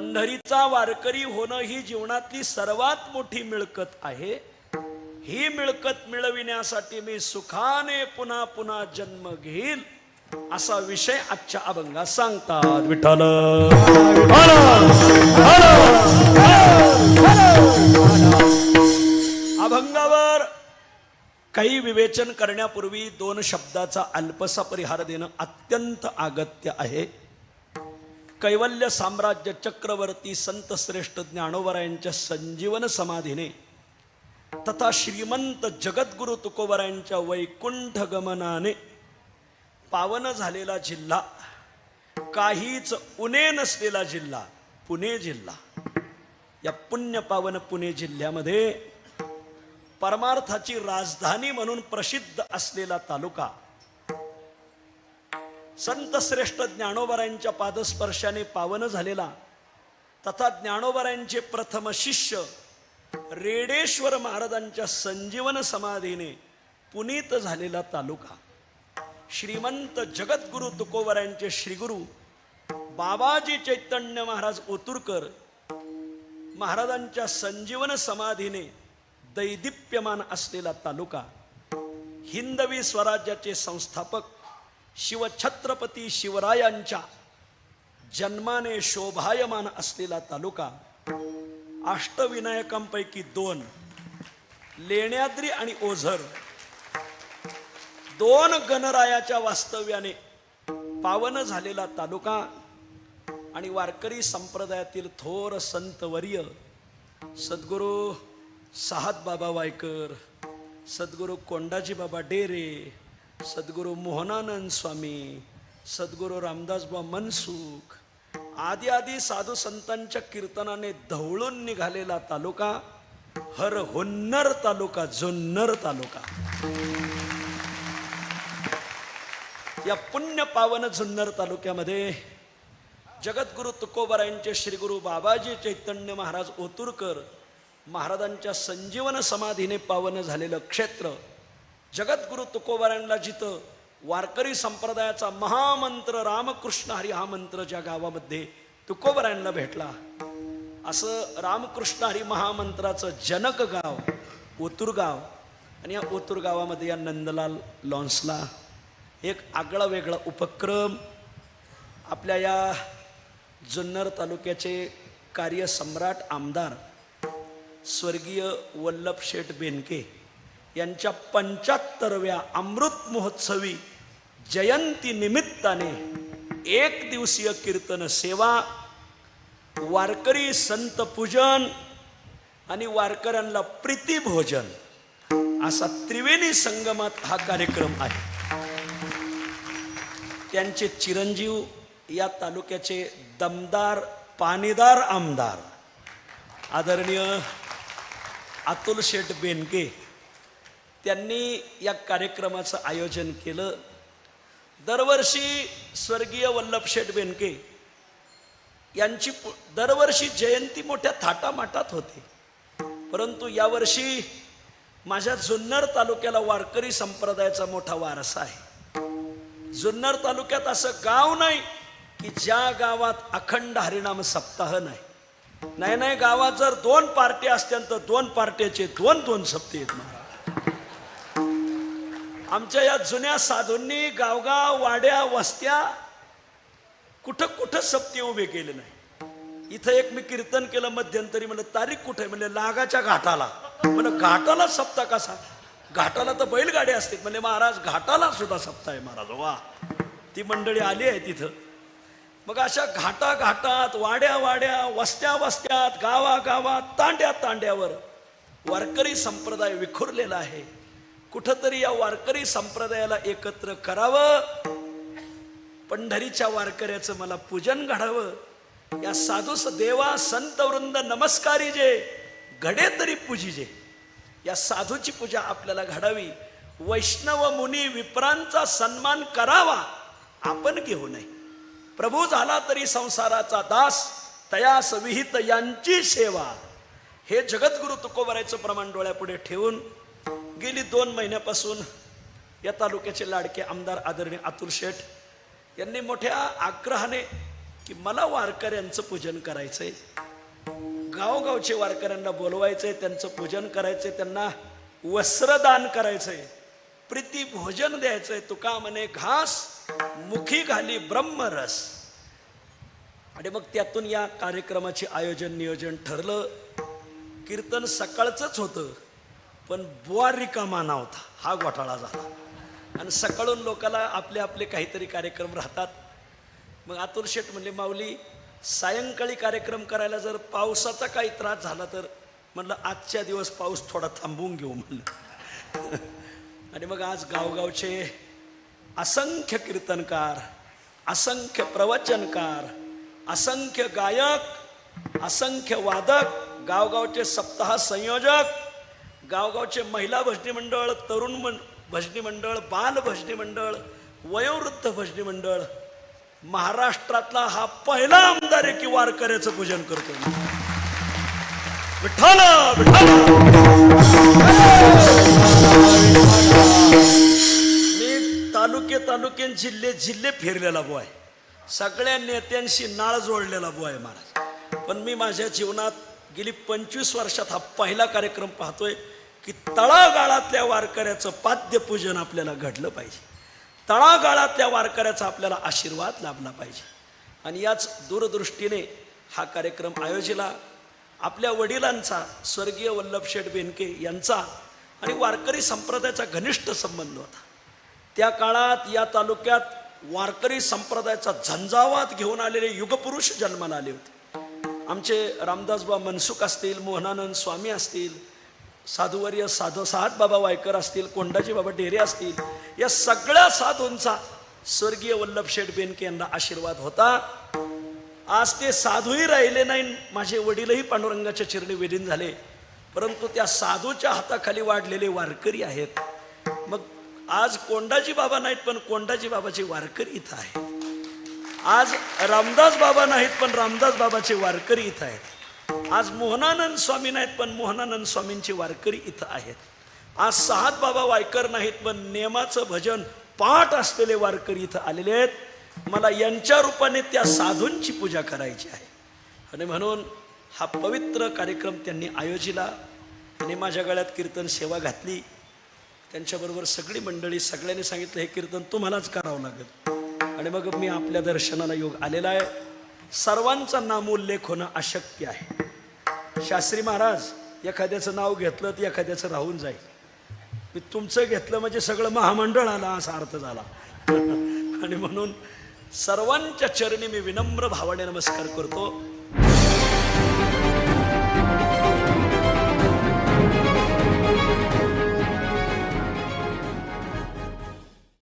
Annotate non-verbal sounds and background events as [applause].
पंढरीचा वारकरी होणं ही जीवनातली सर्वात मोठी मिळकत आहे. ही मिळकत मिळविण्यासाठी मी सुखाने पुन्हा पुन्हा जन्म घेईल असा विषय आजच्या अभंगात सांगतात विठ्ठल. अभंगावर काही विवेचन करण्यापूर्वी दोन शब्दाचा अल्पसा परिहार देणं अत्यंत अगत्य आहे. कैवल्य साम्राज्य चक्रवर्ती संत श्रेष्ठ ज्ञानोबरायांच्या संजीवन समाधीने तथा श्रीमंत जगद्गुरु तुकोबरायांच्या वैकुंठ गमनाने पावन झालेला जिल्हा काहीच उणे नसलेला जिल्हा पुणे जिल्हा. या पुण्य पावन पुणे जिल्ह्यामध्ये परमार्थाची राजधानी म्हणून प्रसिद्ध असलेला तालुका संत श्रेष्ठ ज्ञानोबरायांच्या पादस्पर्शाने पावन झालेला तथा ज्ञानोबरायांचे प्रथम शिष्य रेडेश्वर महाराजांच्या संजीवन समाधीने पुनीत झालेला तालुका. श्रीमंत जगद्गुरु तुकोबरायांचे श्रीगुरु बाबाजी चैतन्य महाराज ओतुरकर महाराजांच्या संजीवन समाधीने दैदिप्यमान असलेला तालुका. हिंदवी स्वराज्याचे संस्थापक शिवछत्रपती शिवरायांच्या जन्माने शोभायमान असलेला तालुका अष्टविनायकांपैकी दोन लेण्याद्री आणि ओझर दोन गणरायाच्या वास्तव्याने पावन झालेला तालुका आणि वारकरी संप्रदायातील थोर संतवर्य सद्गुरू साहत बाबा वायकर सद्गुरू कोंडाजी बाबा डेरे सद्गुरू मोहनानंद स्वामी सद्गुरू रामदासबा मनसुख आधी आधी साधू संतांच्या कीर्तनाने धवळून निघालेला तालुका हर हुन्नर तालुका जुन्नर तालुका. या पुण्य पावन जुन्नर तालुक्यामध्ये जगद्गुरु तुकोबरायांचे श्रीगुरु बाबाजी चैतन्य महाराज ओतुरकर महाराजांच्या संजीवन समाधीने पावन झालेलं क्षेत्र जगद्गुरु तुकोबऱ्यांना जिथं वारकरी संप्रदायाचा महामंत्र रामकृष्ण हरी हा मंत्र ज्या गावामध्ये तुकोबरायांना भेटला असं रामकृष्ण हरी महामंत्राचं जनक गाव ओतुरगाव आणि या ओतुरगावामध्ये या नंदलाल लॉन्सला एक आगळा वेगळा उपक्रम आपल्या या जुन्नर तालुक्याचे कार्यसम्राट आमदार स्वर्गीय वल्लभ शेठ बेनके यांच्या पंच्याहत्तरव्या अमृत महोत्सवी जयंती निमित्ताने एक दिवसीय कीर्तन सेवा वारकरी संत पूजन आणि वारकऱ्यांना प्रीतीभोजन असा त्रिवेणी संगमात हा कार्यक्रम आहे. त्यांचे चिरंजीव या तालुक्याचे दमदार पाणीदार आमदार आदरणीय अतुल शेठ बेनके त्यांनी या कार्यक्रमाचं आयोजन केलं. दरवर्षी स्वर्गीय वल्लभ शेठ बेनके यांची पु- दरवर्षी जयंती मोठ्या थाटामाटात होते. परंतु यावर्षी माझ्या जुन्नर तालुक्याला वारकरी संप्रदायाचा मोठा वारसा आहे. जुन्नर तालुक्यात असं गाव नाही की ज्या गावात अखंड हरिणाम सप्ताह नाही. नाही नाही गावात जर दोन पार्ट्या असत्या तर दोन पार्ट्याचे दोन दोन सप्ते आहेत महाराज. आमच्या या जुन्या साधूंनी गावगाव वाड्या वस्त्या कुठं कुठं सप्ती उभे केले नाही. इथं एक मी कीर्तन केलं मध्यंतरी म्हणलं तारीख कुठे म्हणजे लागाच्या घाटाला. म्हणलं घाटाला सप्ता कसा? घाटाला तर बैलगाडी असते. म्हणजे महाराज घाटाला सुद्धा सप्ता आहे महाराज. वा. ती मंडळी आली आहे तिथं. मग अशा घाटा घाटात वाड्या वाड्या वस्त्या वस्त्यात गावा गावात तांड्या तांड्यावर वारकरी संप्रदाय विखुरलेला आहे. कुठंतरी या वारकरी संप्रदायाला एकत्र करावं पंढरीच्या वारकऱ्याचं मला पूजन घडावं या साधू देवा संत वृंद नमस्कारी जे घडे तरी पूजिजे या साधूची पूजा आपल्याला घडावी. वैष्णव मुनी विप्रांचा सन्मान करावा आपण घेऊ नये. प्रभू झाला तरी संसाराचा दास तयास विहित यांची सेवा. हे जगद्गुरु तुकोबरायचं प्रमाण डोळ्यापुढे ठेवून गेली दोन महिन्यापासून या तालुक्याचे लाडके आमदार आदरणीय अतुल शेठ यांनी मोठ्या आग्रहाने की मला वारकऱ्यांचं पूजन करायचंय. गावगावचे वारकऱ्यांना बोलवायचंय त्यांचं पूजन करायचंय त्यांना वस्त्रदान करायचंय. प्रीती भोजन द्यायचंय तुका म्हणे घास मुखी घाली ब्रह्मरस. आणि मग त्यातून या कार्यक्रमाचे आयोजन नियोजन ठरलं. कीर्तन सकाळचंच होतं. पण बुवा रिकामा नव्हता. हा घोटाळा झाला. आणि सकाळून लोकाला आपले आपले काहीतरी कार्यक्रम राहतात. मग अतुल शेठ म्हणले माऊली सायंकाळी कार्यक्रम करायला जर पावसाचा काही त्रास झाला तर? म्हणलं आजच्या दिवस पाऊस थोडा थांबवून घेऊ म्हणलं. [laughs] आणि मग आज गावगावचे असंख्य कीर्तनकार असंख्य प्रवचनकार असंख्य गायक असंख्य वादक गावगावचे सप्ताह संयोजक गावगावचे महिला भजनी मंडळ तरुण मन भजनी मंडळ बाल भजनी मंडळ वयोवृद्ध भजनी मंडळ महाराष्ट्रातला हा पहिला आमदार आहे की वारकऱ्याचं पूजन करतो विठ्ठल मी तालुके तालुक्यां जिल्हे जिल्हे फिरलेला बो आहे. सगळ्या नेत्यांशी नाळ जोडलेला बो आहे महाराज. पण मी माझ्या जीवनात गेली पंचवीस वर्षात हा पहिला कार्यक्रम पाहतोय. की तळागाळातल्या वारकऱ्याचं पाद्यपूजन आपल्याला घडलं पाहिजे. तळागाळातल्या वारकऱ्याचा आपल्याला आशीर्वाद लाभला पाहिजे. आणि याच दूरदृष्टीने हा कार्यक्रम आयोजिला. आपल्या वडिलांचा स्वर्गीय वल्लभशेठ बेनके यांचा आणि वारकरी संप्रदायाचा घनिष्ठ संबंध होता. त्या काळात या तालुक्यात वारकरी संप्रदायाचा झंझावात घेऊन आलेले युगपुरुष जन्माला आले होते. आमचे रामदासबा मनसुख असतील मोहनानंद स्वामी असतील साधुवर्य साधू सात बाबा वायकर असतील कोंडाजी बाबा डेरे असतील या सगळ्या साधूंचा स्वर्गीय वल्लभशेठ बेनके यांना आशीर्वाद होता. आज ते साधूही राहिले नाही माझे वडीलही पांडुरंगाच्या चिरणी विलीन झाले. परंतु त्या साधूच्या हाताखाली वाढलेले वारकरी आहेत. मग आज कोंडाजी बाबा नाहीत पण कोंडाजी बाबाचे वारकरी इथं आहेत. आज रामदास बाबा नाहीत पण रामदास बाबाचे वारकरी इथं आहेत. आज मोहनानंद स्वामी नाहीत पण मोहनानंद स्वामींचे वारकरी इथं आहेत. आज सात बाबा वायकर नाहीत पण नेमाचं भजन पाठ असलेले वारकरी इथं आलेले आहेत. मला यांच्या रूपाने त्या साधूंची पूजा करायची आहे. आणि म्हणून हा पवित्र कार्यक्रम त्यांनी आयोजिला. आणि माझ्या गळ्यात कीर्तन सेवा घातली. त्यांच्याबरोबर सगळी मंडळी सगळ्यांनी सांगितलं हे कीर्तन तुम्हालाच करावं लागेल. आणि मग मी आपल्या दर्शनाला योग आलेला आहे. सर्वांचा नामोल्लेख होणं अशक्य आहे. शास्त्री महाराज एखाद्याचं नाव घेतलं तर एखाद्याचं राहून जाईल. मी तुमचं घेतलं म्हणजे सगळं महामंडळ आला असा अर्थ झाला. [laughs] आणि म्हणून सर्वांच्या चरणी मी विनम्र भावाने नमस्कार करतो.